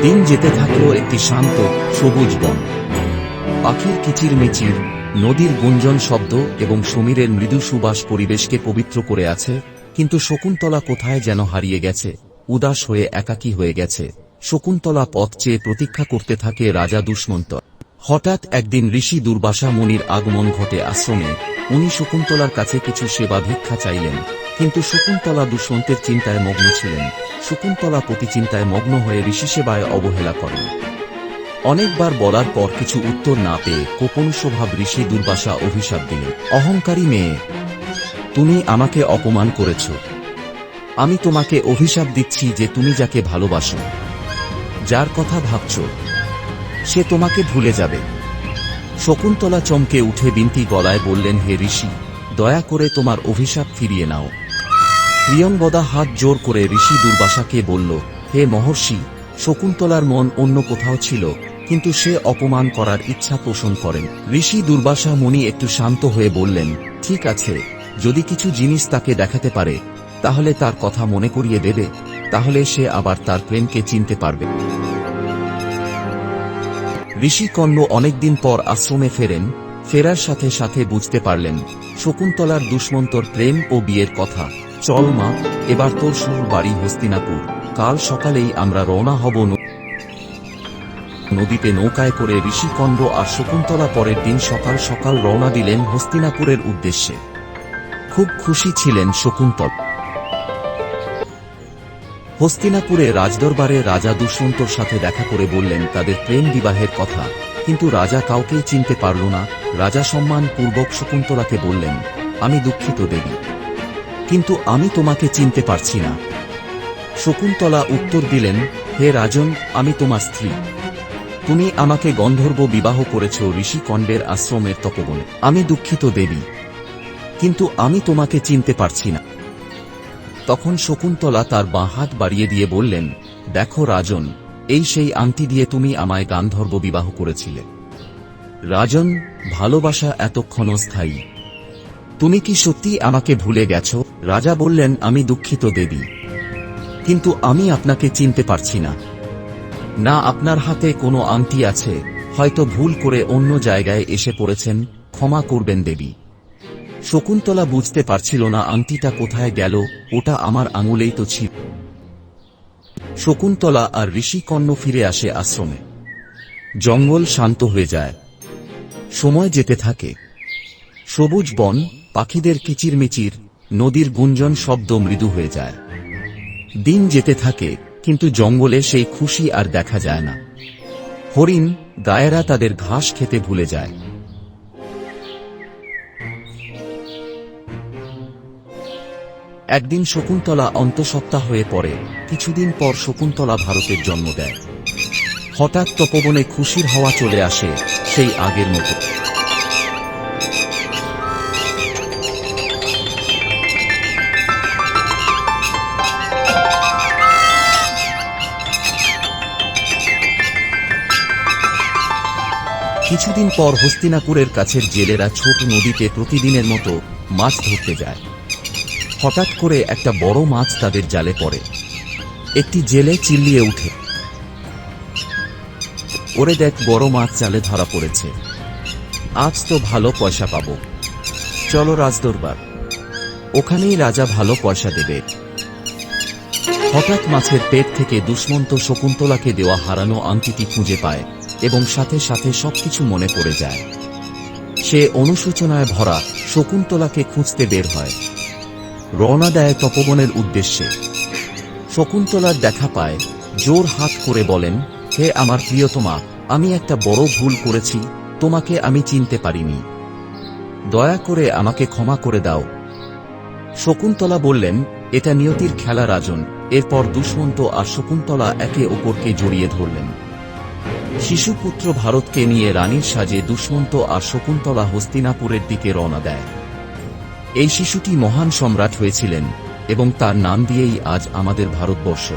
যেতে থাকল একটি শান্ত, সবুজ বন। পাখির কিচিরমিচির, নদীর গুঞ্জন শব্দ এবং সমীরের মৃদু সুবাস পরিবেশকে পবিত্র করে আছে, কিন্তু শকুন্তলা কোথায় যেন হারিয়ে গেছে, উদাস হয়ে একাকী হয়ে গেছে। শকুন্তলা পথ চেয়ে প্রতীক্ষা করতে থাকে রাজা দুষ্মন্ত হঠাৎ একদিন ঋষি দুর্বাসা মুনির আগমন ঘটে আশ্রমে। উনি শকুন্তলার কাছে কিছু সেবা ভিক্ষা চাইলেন। কিন্তু শকুন্তলা দুষ্মন্তের চিন্তায় মগ্ন ছিলেন। শকুন্তলা চিন্তায় মগ্ন হয়ে ঋষি সেবায় অবহেলা করেন। অনেকবার বলার পর কিছু উত্তর না পেয়ে কোপন স্বভাব ঋষি দুর্বাসা অভিশাপ দিলেন। অহংকারী মেয়ে, তুমি আমাকে অপমান করেছ। আমি তোমাকে অভিশাপ দিচ্ছি যে তুমি যাকে ভালোবাসো। যার কথা ভাবছ, সে তোমাকে ভুলে যাবে। শকুন্তলা চমকে উঠে বিনতি গলায় বললেন, হে ঋষি, দয়া করে তোমার অভিশাপ ফিরিয়ে নাও। প্রিয়ঙ্গদা হাত জোর করে ঋষি দুর্বাসাকে বলল, হে মহর্ষি, শকুন্তলার মন অন্য কোথাও ছিল, কিন্তু সে অপমান করার ইচ্ছা পোষণ করেন। ঋষি দুর্বাসা মুনি একটু শান্ত হয়ে বললেন, ঠিক আছে, যদি কিছু জিনিস তাকে দেখাতে পারে, তাহলে তার কথা মনে করিয়ে দেবে, তাহলে সে আবার তার প্রেমকে চিনতে পারবে। ঋষি কর্ণ অনেকদিন পর আশ্রমে ফেরেন, ফেরার সাথে সাথে বুঝতে পারলেন, শকুন্তলার দুষ্মন্তর প্রেম ও বিয়ের কথা। চল মা, এবার তোর শুরু বাড়ি হস্তিনাপুর। কাল সকালেই আমরা রওনা হব নদীতে নৌকায় করে ঋষিকণ্ড আর শকুন্তলা পরের দিন সকাল সকাল রওনা দিলেন হস্তিনাপুরের উদ্দেশ্যে। খুব খুশি ছিলেন শকুন্তল। হস্তিনাপুরে রাজদরবারে রাজা দুষ্মন্তর সাথে দেখা করে বললেন, তাদের প্রেম বিবাহের কথা। কিন্তু রাজা কাউকেই চিনতে পারল না। রাজা সম্মান পূর্বক শকুন্তলাকে বললেন, আমি দুঃখিত দেবী। কিন্তু আমি তোমাকে চিনতে পারছি না। শকুন্তলা উত্তর দিলেন, হে রাজন, আমি তোমার স্ত্রী। তুমি আমাকে গন্ধর্ব বিবাহ করেছ ঋষিকণ্ডের আশ্রমের তপবনে। আমি দুঃখিত, দেবী। কিন্তু আমি তোমাকে চিনতে পারছি না। তখন শকুন্তলা তার বাঁ হাত বাড়িয়ে দিয়ে বললেন, দেখো রাজন, এই সেই আংটি দিয়ে তুমি আমায় গান্ধর্ব বিবাহ করেছিলে। রাজন, ভালোবাসা এতক্ষণ স্থায়ী তুমি কি সত্যি আমাকে ভুলে গেছ? রাজা বললেন, আমি দুঃখিত দেবী। কিন্তু আমি আপনাকে চিনতে পারছি না। না আপনার হাতে কোনো আংটি আছে। হয়তো ভুল করে অন্য জায়গায় এসে পড়েছেন। ক্ষমা করবেন দেবী। শকুন্তলা বুঝতে পারছিল না আংটিটা কোথায় গেল। ওটা আমার আঙুলেই তো ছিল। শকুন্তলা আর ঋষিকর্ণ ফিরে আসে আশ্রমে। জঙ্গল শান্ত হয়ে যায়। সময় যেতে থাকে। সবুজ বন পাখিদের কিচিরমিচির, নদীর গুঞ্জন শব্দ মৃদু হয়ে যায়। দিন যেতে থাকে, কিন্তু জঙ্গলে সেই খুশি আর দেখা যায় না। হরিণ, গায়েরা তাদের ঘাস খেতে ভুলে যায়। একদিন শকুন্তলা অন্তঃসত্ত্বা হয়ে পড়ে, কিছুদিন পর শকুন্তলা ভারতের জন্ম দেয়। হঠাৎ তপবনে খুশির হাওয়া চলে আসে সেই আগের মতো। কিছুদিন পর হস্তিনাপুরের কাছের জেলেরা ছোট নদীতে প্রতিদিনের মতো মাছ ধরতে যায়। হঠাৎ করে একটা বড় মাছ তাদের জালে পড়ে। একটি জেলে চিল্লিয়ে উঠে। ওরে দেখ, বড় মাছ জালে ধরা পড়েছে। আজ তো ভালো পয়সা পাবো। চলো রাজদরবার। ওখানেই রাজা ভালো পয়সা দেবে। হঠাৎ মাছের পেট থেকে দুষ্মন্ত শকুন্তলাকে দেওয়া হারানো আংটিটি খুঁজে পায়। এবং সাথে সাথে সবকিছু মনে পড়ে যায়। সে অনুশোচনায় ভরা শকুন্তলাকে খুঁজতে বের হয়। রওনা দেয় তপবনের উদ্দেশ্যে। শকুন্তলার দেখা পায়, জোর হাত করে বলেন, হে আমার প্রিয়তমা, আমি একটা বড় ভুল করেছি, তোমাকে আমি চিনতে পারিনি। দয়া করে আমাকে ক্ষমা করে দাও। শকুন্তলা বললেন, এটা নিয়তির খেলা রাজন এরপর দুষ্মন্ত আর শকুন্তলা একে অপরকে জড়িয়ে ধরলেন। শিশুপুত্র ভারতকে নিয়ে রানীর সাজে দুষ্মন্ত আর শকুন্তলা হস্তিনাপুরের দিকে রওনা দেয়। এই শিশুটি মহান সম্রাট হয়েছিলেন এবং তার নাম দিয়েই আজ আমাদের ভারতবর্ষ।